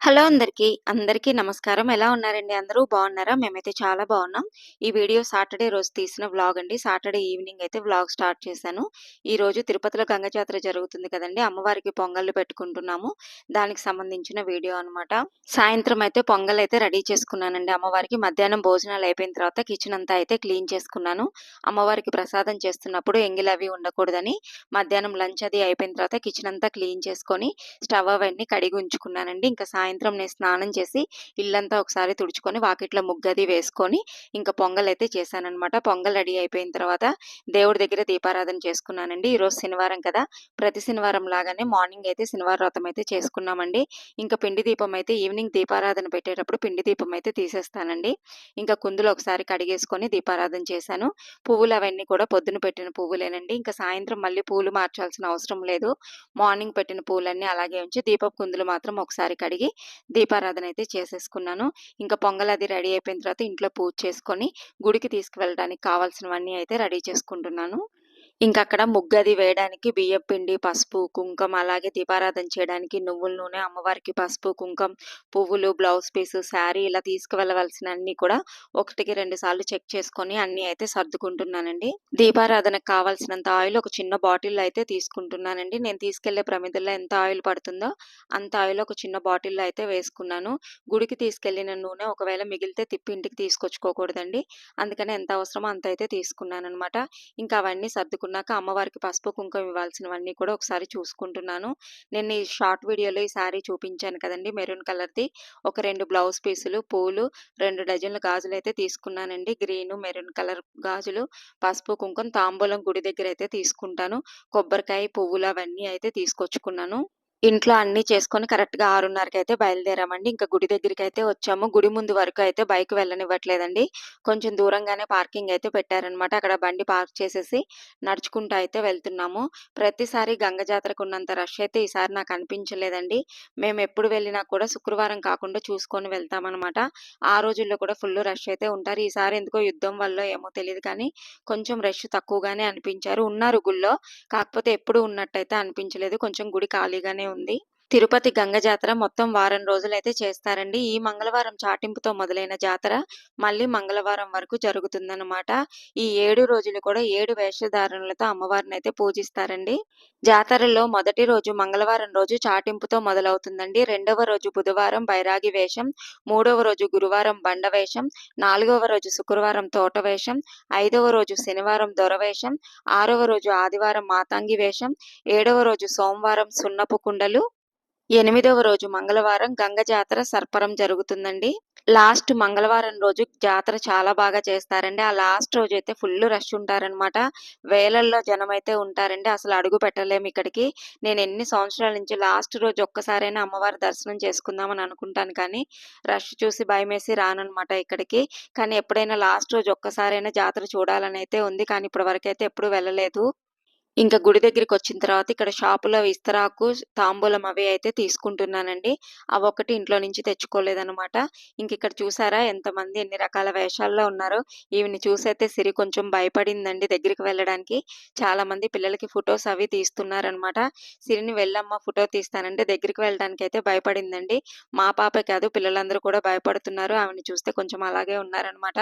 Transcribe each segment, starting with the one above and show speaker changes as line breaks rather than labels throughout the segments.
Hello అందరికీ. అందరికీ నమస్కారం. ఎలా ఉన్నారండి అందరూ? బాగున్నారా? మేమైతే చాలా బాగున్నాం. ఈ వీడియో సాటర్డే రోజు తీసిన వ్లాగ్ అండి. సాటర్డే ఈవినింగ్ అయితే వ్లాగ్ స్టార్ట్ చేశాను. ఈరోజు తిరుపతిలో గంగ జాతర జరుగుతుంది కదండీ! అమ్మవారికి పొంగళ్ళు పెట్టుకుంటున్నాము. దానికి సంబంధించిన వీడియో అనమాట. సాయంత్రం అయితే పొంగల్ అయితే రెడీ చేసుకున్నానండి అమ్మవారికి. మధ్యాహ్నం భోజనాలు అయిపోయిన తర్వాత కిచెన్ అంతా అయితే క్లీన్ చేసుకున్నాను. అమ్మవారికి ప్రసాదం చేస్తున్నప్పుడు ఎంగిలవి ఉండకూడదని మధ్యాహ్నం లంచ్ అది అయిపోయిన తర్వాత కిచెన్ అంతా క్లీన్ చేసుకొని స్టవ్ అవన్నీ కడిగి ఉంచుకున్నానండి. ఇంకా సాయంత్రం సాయంత్రం నేను స్నానం చేసి ఇల్లంతా ఒకసారి తుడుచుకొని వాకిట్లో ముగ్గది వేసుకొని ఇంకా పొంగల్ అయితే చేశానమాట పొంగల్ రెడీ అయిపోయిన తర్వాత దేవుడి దగ్గర దీపారాధన చేసుకున్నానండి. ఈరోజు శనివారం కదా! ప్రతి శనివారం లాగానే మార్నింగ్ అయితే శనివార వ్రతం అయితే చేసుకున్నామండి. ఇంకా పిండి దీపం అయితే ఈవినింగ్ దీపారాధన పెట్టేటప్పుడు పిండి దీపం అయితే తీసేస్తానండి. ఇంకా కుందులు ఒకసారి కడిగేసుకొని దీపారాధన చేశాను. పువ్వులు అవన్నీ కూడా పొద్దున పెట్టిన పువ్వులేనండి. ఇంకా సాయంత్రం మళ్ళీ పూలు మార్చాల్సిన అవసరం లేదు. మార్నింగ్ పెట్టిన పూలన్నీ అలాగే ఉంచి దీపపు కుందులు మాత్రం ఒకసారి కడిగి దీపారాధన అయితే చేసేసుకున్నాను. ఇంకా పొంగల్ అది రెడీ అయిపోయిన తర్వాత ఇంట్లో పూజ చేసుకొని గుడికి తీసుకువెళ్ళడానికి కావాల్సినవన్నీ అయితే రెడీ చేసుకుంటున్నాను. ఇంకా అక్కడ ముగ్గు ముగ్గది వేయడానికి బియ్యం పిండి, పసుపు, కుంకం అలాగే దీపారాధన చేయడానికి నువ్వుల నూనె, అమ్మవారికి పసుపు, కుంకుమ పువ్వులు, బ్లౌజ్ పీస్, శారీ ఇలా తీసుకువెళ్ళవలసిన అన్ని కూడా ఒకటికి రెండు సార్లు చెక్ చేసుకొని అన్ని అయితే సర్దుకుంటున్నానండి. దీపారాధనకు కావాల్సినంత ఆయిల్ ఒక చిన్న బాటిల్ అయితే తీసుకుంటున్నానండి. నేను తీసుకెళ్ళే ప్రమిదల్లో ఎంత ఆయిల్ పడుతుందో అంత ఆయిల్ ఒక చిన్న బాటిల్‌లో అయితే వేసుకున్నాను. గుడికి తీసుకెళ్ళిన నూనె ఒకవేళ మిగిలితే తిప్పి ఇంటికి తీసుకొచ్చుకోకూడదండి. అందుకని ఎంత అవసరమో అంత అయితే తీసుకున్నాను అనమాట ఇంకా అవన్నీ అనుకున్నాక అమ్మవారికి పసుపు, కుంకుమ ఇవ్వాల్సినవన్నీ కూడా ఒకసారి చూసుకుంటున్నాను. నేను ఈ షార్ట్ వీడియోలో ఈ శారీ చూపించాను కదండి మెరూన్ కలర్‌ది. ఒక రెండు బ్లౌజ్ పీసులు, పూలు, రెండు డజన్ల గాజులైతే తీసుకున్నానండి. గ్రీను, మెరూన్ కలర్ గాజులు, పసుపు, కుంకుమ, తాంబూలం గుడి దగ్గర అయితే తీసుకుంటాను. కొబ్బరికాయ, పువ్వులు అవన్నీ అయితే తీసుకొచ్చుకున్నాను. ఇంట్లో అన్ని చేసుకొని కరెక్ట్‌గా 6:30కి అయితే బయలుదేరామండి. ఇంకా గుడి దగ్గరికి అయితే వచ్చాము. గుడి ముందు వరకు అయితే బైక్ వెళ్ళనివ్వట్లేదండి. కొంచెం దూరంగానే పార్కింగ్ అయితే పెట్టారనమాట. అక్కడ బండి పార్క్ చేసేసి నడుచుకుంటూ అయితే వెళ్తున్నాము. ప్రతిసారి గంగ జాతరకు ఉన్నంత రష్ అయితే ఈసారి నాకు అనిపించలేదండి. మేము ఎప్పుడు వెళ్ళినా కూడా శుక్రవారం కాకుండా చూసుకొని వెళ్తామన్నమాట ఆ రోజుల్లో కూడా ఫుల్ రష్ అయితే ఉంటారు. ఈసారి ఎందుకో యుద్ధం వల్ల ఏమో తెలియదు కానీ కొంచెం రష్ తక్కువగానే అనిపించారు. ఉన్నారు గుళ్ళో. కాకపోతే ఎప్పుడు ఉన్నట్టయితే అనిపించలేదు. కొంచెం గుడి ఖాళీగానే ఉంది. తిరుపతి గంగ జాతర మొత్తం వారం రోజులైతే చేస్తారండి. ఈ మంగళవారం చాటింపుతో మొదలైన జాతర మళ్ళీ మంగళవారం వరకు జరుగుతుందన్నమాట ఈ ఏడు రోజులు కూడా ఏడు వేషధారణలతో అయితే పూజిస్తారండి. జాతరలో మొదటి రోజు మంగళవారం రోజు చాటింపుతో మొదలవుతుందండి. రెండవ రోజు బుధవారం బైరాగి వేషం, మూడవ రోజు గురువారం బండ వేషం, నాలుగవ రోజు శుక్రవారం తోట వేషం, ఐదవ రోజు శనివారం దొర వేషం, ఆరవ రోజు ఆదివారం మాతంగి వేషం, ఏడవ రోజు సోమవారం సున్నపు కుండలు, ఎనిమిదవ రోజు మంగళవారం గంగ జాతర సర్పరం జరుగుతుందండి. లాస్ట్ మంగళవారం రోజు జాతర చాలా బాగా చేస్తారండి. ఆ లాస్ట్ రోజు అయితే ఫుల్ రష్ ఉంటారనమాట. వేలల్లో అయితే ఉంటారండి. అసలు అడుగు పెట్టలేము ఇక్కడికి. నేను ఎన్ని సంవత్సరాల నుంచి లాస్ట్ రోజు ఒక్కసారైనా అమ్మవారి దర్శనం చేసుకుందామని అనుకుంటాను కానీ రష్ చూసి భయమేసి రాననమాట ఇక్కడికి. కానీ ఎప్పుడైనా లాస్ట్ రోజు ఒక్కసారైనా జాతర చూడాలని అయితే ఉంది. కానీ ఇప్పటి వరకైతే ఎప్పుడు వెళ్ళలేదు. ఇంకా గుడి దగ్గరికి వచ్చిన తర్వాత ఇక్కడ షాపులో ఇస్తరాకు, తాంబూలం అవి అయితే తీసుకుంటున్నానండి. అవి ఒకటి ఇంట్లో నుంచి తెచ్చుకోలేదనమాట. ఇంకిక్కడ చూసారా ఎంతమంది ఎన్ని రకాల వేషాల్లో ఉన్నారో. ఈవిని చూసైతే సిరి కొంచెం భయపడిందండి దగ్గరికి వెళ్ళడానికి. చాలామంది పిల్లలకి ఫొటోస్ అవి తీస్తున్నారనమాట. సిరిని వెళ్ళమ్మ ఫోటో తీస్తానంటే దగ్గరికి వెళ్ళడానికి అయితే భయపడిందండి. మా పాపే కాదు పిల్లలందరూ కూడా భయపడుతున్నారు. ఆమెని చూస్తే కొంచెం అలాగే ఉన్నారనమాట.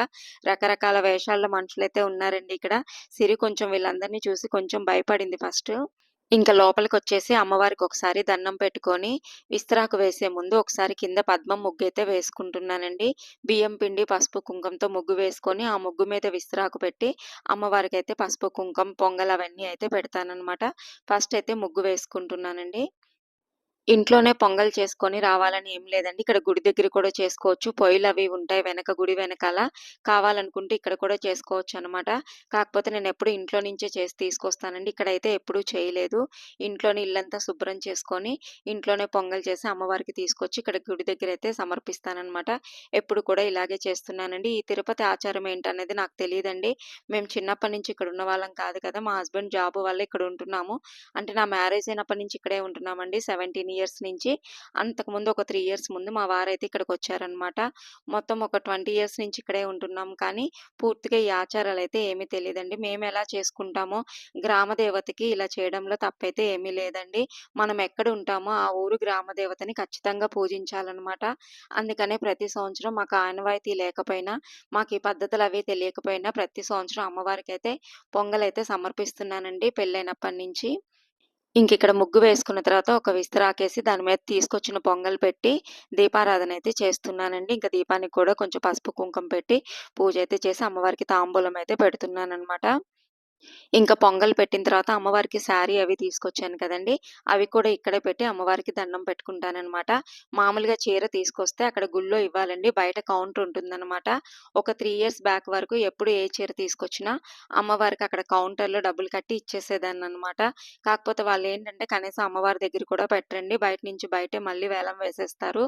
రకరకాల వేషాల్లో మనుషులైతే ఉన్నారండి ఇక్కడ. సిరి కొంచెం వీళ్ళందరిని చూసి కొంచెం భయపడింది ఫస్ట్ ఇంకా లోపలికొచ్చేసి అమ్మవారికి ఒకసారి దండం పెట్టుకొని విస్తరాకు వేసే ముందు ఒకసారి కింద పద్మం ముగ్గైతే వేసుకుంటున్నానండి. బియ్యం పిండి, పసుపు, కుంకంతో ముగ్గు వేసుకొని ఆ ముగ్గు మీద విస్తరాకు పెట్టి అమ్మవారికి అయితే పసుపు, కుంకం, పొంగల్ అవన్నీ అయితే పెడతానమాట ఫస్ట్ అయితే ముగ్గు వేసుకుంటున్నానండి. ఇంట్లోనే పొంగల్ చేసుకొని రావాలని ఏం లేదండి. ఇక్కడ గుడి దగ్గర కూడా చేసుకోవచ్చు. పొయ్యిలు అవి ఉంటాయి వెనక గుడి వెనకాల. కావాలనుకుంటే ఇక్కడ కూడా చేసుకోవచ్చు అనమాట కాకపోతే నేను ఎప్పుడు ఇంట్లో నుంచే చేసి తీసుకొస్తానండి. ఇక్కడైతే ఎప్పుడూ చేయలేదు. ఇంట్లోనే ఇల్లంతా శుభ్రం చేసుకొని ఇంట్లోనే పొంగల్ చేసి అమ్మవారికి తీసుకొచ్చి ఇక్కడ గుడి దగ్గర అయితే సమర్పిస్తానమాట ఎప్పుడు కూడా ఇలాగే చేస్తున్నానండి. ఈ తిరుపతి ఆచారం ఏంటనేది నాకు తెలియదండి మేము చిన్నప్పటి నుంచి ఇక్కడ ఉన్న వాళ్ళం కాదు కదా! మా హస్బెండ్ జాబ్ వల్ల ఇక్కడ ఉంటున్నాము. అంటే నా మ్యారేజ్ అయినప్పటి నుంచి ఇక్కడే ఉంటున్నామండి. 17 ఇయర్స్ నుంచి. అంతకుముందు ఒక త్రీ ఇయర్స్ ముందు మా వారైతే ఇక్కడికొచ్చారనమాట. మొత్తం ఒక 20 ఇయర్స్ నుంచి ఇక్కడే ఉంటున్నాం కానీ, పూర్తిగా ఈ ఆచారాలు అయితే ఏమీ తెలియదండి మేము ఎలా చేసుకుంటామో, గ్రామ దేవతకి ఇలా చేయడంలో తప్పైతే ఏమీ లేదండి. మనం ఎక్కడ ఉంటామో ఆ ఊరు గ్రామ దేవతని ఖచ్చితంగా పూజించాలన్నమాట అందుకనే ప్రతి సంవత్సరం మాకు ఆనవాయితీ లేకపోయినా, మాకు ఈ పద్ధతులు అవి తెలియకపోయినా ప్రతి సంవత్సరం అమ్మవారికి అయితే పొంగలైతే సమర్పిస్తున్నానండి పెళ్ళైనప్పటి నుంచి. ఇంకిక్కడ ముగ్గు వేసుకున్న తర్వాత ఒక విస్తరాకేసి దాని మీద తీసుకొచ్చిన పొంగల్ పెట్టి దీపారాధన అయితే చేస్తున్నానండి. ఇంకా దీపానికి కూడా కొంచెం పసుపు, కుంకుమ పెట్టి పూజ అయితే చేసి అమ్మవారికి తాంబూలం అయితే పెడుతున్నాననమాట. ఇంకా పొంగల్ పెట్టిన తర్వాత అమ్మవారికి శారీ అవి తీసుకొచ్చాను కదండి అవి కూడా ఇక్కడే పెట్టి అమ్మవారికి దండం పెట్టుకుంటానమాట మామూలుగా చీర తీసుకొస్తే అక్కడ గుళ్ళో ఇవ్వాలండి. బయట కౌంటర్ ఉంటుందన్నమాట ఒక త్రీ ఇయర్స్ బ్యాక్ వరకు ఎప్పుడు ఏ చీర తీసుకొచ్చినా అమ్మవారికి అక్కడ కౌంటర్‌లో డబ్బులు కట్టి ఇచ్చేసేదాన్ని అనమాట కాకపోతే వాళ్ళు ఏంటంటే కనీసం అమ్మవారి దగ్గర కూడా పెట్టరండి. బయట నుంచి బయటే మళ్ళీ వేలం వేసేస్తారు.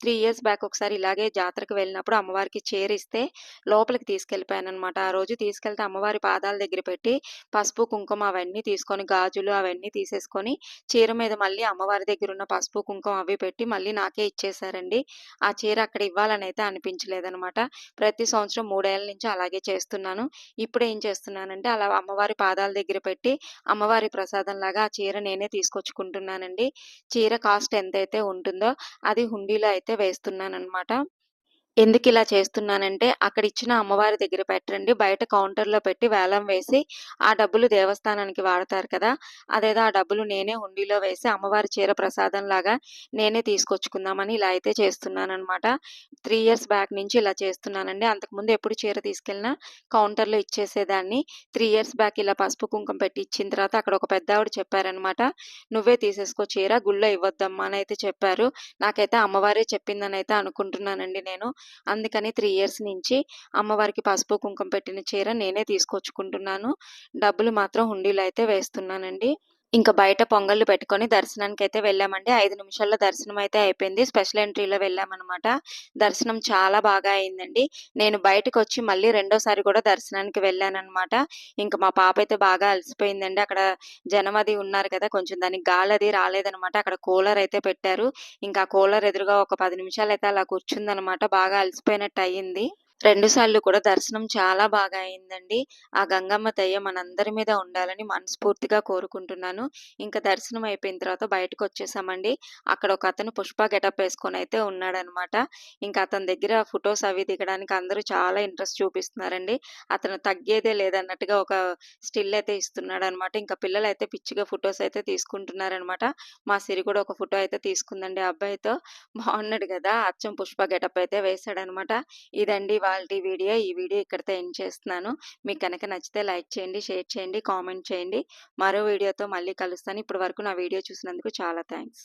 త్రీ ఇయర్స్ బ్యాక్ ఒకసారి ఇలాగే జాతరకు వెళ్ళినప్పుడు అమ్మవారికి చీర ఇస్తే లోపలికి తీసుకెళ్ళిపోయాననమాట. ఆ రోజు తీసుకెళ్తే అమ్మవారి పాదాల దగ్గర పెట్టి పసుపు, కుంకుమ అవన్నీ తీసుకొని గాజులు అవన్నీ తీసేసుకొని చీర మీద మళ్ళీ అమ్మవారి దగ్గర ఉన్న పసుపు, కుంకుమ అవి పెట్టి మళ్ళీ నాకే ఇచ్చేసారండి ఆ చీర అక్కడ ఇవ్వాలని అయితే అనిపించలేదనమాట. ప్రతి సంవత్సరం 3 నుంచి అలాగే చేస్తున్నాను. ఇప్పుడేం చేస్తున్నానంటే అలా అమ్మవారి పాదాల దగ్గర పెట్టి అమ్మవారి ప్రసాదంలాగా ఆ చీర నేనే తీసుకొచ్చుకుంటున్నానండి. చీర కాస్ట్ ఎంతైతే ఉంటుందో అది హుండీలో అయితే ఎందుకు ఇలా చేస్తున్నానంటే అక్కడ ఇచ్చిన అమ్మవారి దగ్గర పెట్టరండి. బయట కౌంటర్‌లో పెట్టి వేలం వేసి ఆ డబ్బులు దేవస్థానానికి వాడతారు కదా! అదేదో ఆ డబ్బులు నేనే హుండీలో వేసి అమ్మవారి చీర ప్రసాదం లాగా నేనే తీసుకొచ్చుకుందామని ఇలా అయితే చేస్తున్నానమాట త్రీ ఇయర్స్ బ్యాక్ నుంచి ఇలా చేస్తున్నానండి. అంతకుముందు ఎప్పుడు చీర తీసుకెళ్ళినా కౌంటర్‌లో ఇచ్చేసేదాన్ని. త్రీ ఇయర్స్ బ్యాక్ ఇలా పసుపు, కుంకుమ పెట్టి ఇచ్చిన తర్వాత అక్కడ ఒక పెద్ద ఆవిడ చెప్పారనమాట. "నువ్వే తీసేసుకో చీర గుళ్ళో ఇవ్వద్దమ్మా అని అయితే చెప్పారు. నాకైతే అమ్మవారే చెప్పిందని అయితే అనుకుంటున్నానండి నేను. అందుకని త్రీ ఇయర్స్ నుంచి అమ్మవారికి పసుపు, కుంకుమ పెట్టిన చీర నేనే తీసుకొచ్చుకుంటున్నాను. డబ్బులు మాత్రం హుండీలో అయితే వేస్తున్నానండి. ఇంకా బయట పొంగళ్ళు పెట్టుకొని దర్శనానికి అయితే వెళ్ళామండి. ఐదు నిమిషాల్లో దర్శనం అయితే అయిపోయింది. స్పెషల్ ఎంట్రీలో వెళ్ళామన్నమాట దర్శనం చాలా బాగా అయిందండి. నేను బయటకు వచ్చి మళ్ళీ రెండోసారి కూడా దర్శనానికి వెళ్ళానమాట ఇంకా మా పాప అయితే బాగా అలసిపోయిందండి. అక్కడ జనం అది ఉన్నారు కదా! కొంచెం దానికి గాలి అది రాలేదనమాట. అక్కడ కూలర్ అయితే పెట్టారు. ఇంకా కూలర్ ఎదురుగా ఒక పది నిమిషాలు అయితే అలా కూర్చుందనమాట. బాగా అలసిపోయినట్టు అయ్యింది. రెండు సార్లు కూడా దర్శనం చాలా బాగా అయిందండి. ఆ గంగమ్మ దయ మనందరి మీద ఉండాలని మనస్ఫూర్తిగా కోరుకుంటున్నాను. ఇంకా దర్శనం అయిపోయిన తర్వాత బయటకు వచ్చేసామండి అక్కడ ఒకతను పుష్ప గెటప్ వేసుకొని అయితే ఉన్నాడనమాట. ఇంకా అతని దగ్గర ఫొటోస్ అవి దిగడానికి అందరూ చాలా ఇంట్రెస్ట్ చూపిస్తున్నారండి. అతను తగ్గేదే లేదన్నట్టుగా ఒక స్టిల్ అయితే ఇస్తున్నాడు అన్నమాట ఇంకా పిల్లలు అయితే పిచ్చిగా ఫొటోస్ అయితే తీసుకుంటున్నారనమాట. మా సిరి కూడా ఒక ఫోటో అయితే తీసుకుందండి అబ్బాయితో. బాగున్నాడు కదా అచ్చం పుష్ప గెటప్ అయితే వేశాడనమాట. ఇదండి ఇవాల్టి వీడియో. ఈ వీడియో ఇక్కడితో ఎండ్ చేస్తున్నాను. మీకు గనక నచ్చితే లైక్ చేయండి, షేర్ చేయండి, కామెంట్ చేయండి. మరో వీడియోతో మళ్ళీ కలుస్తాను. ఇప్పటి వరకు నా వీడియో చూసినందుకు చాలా థ్యాంక్స్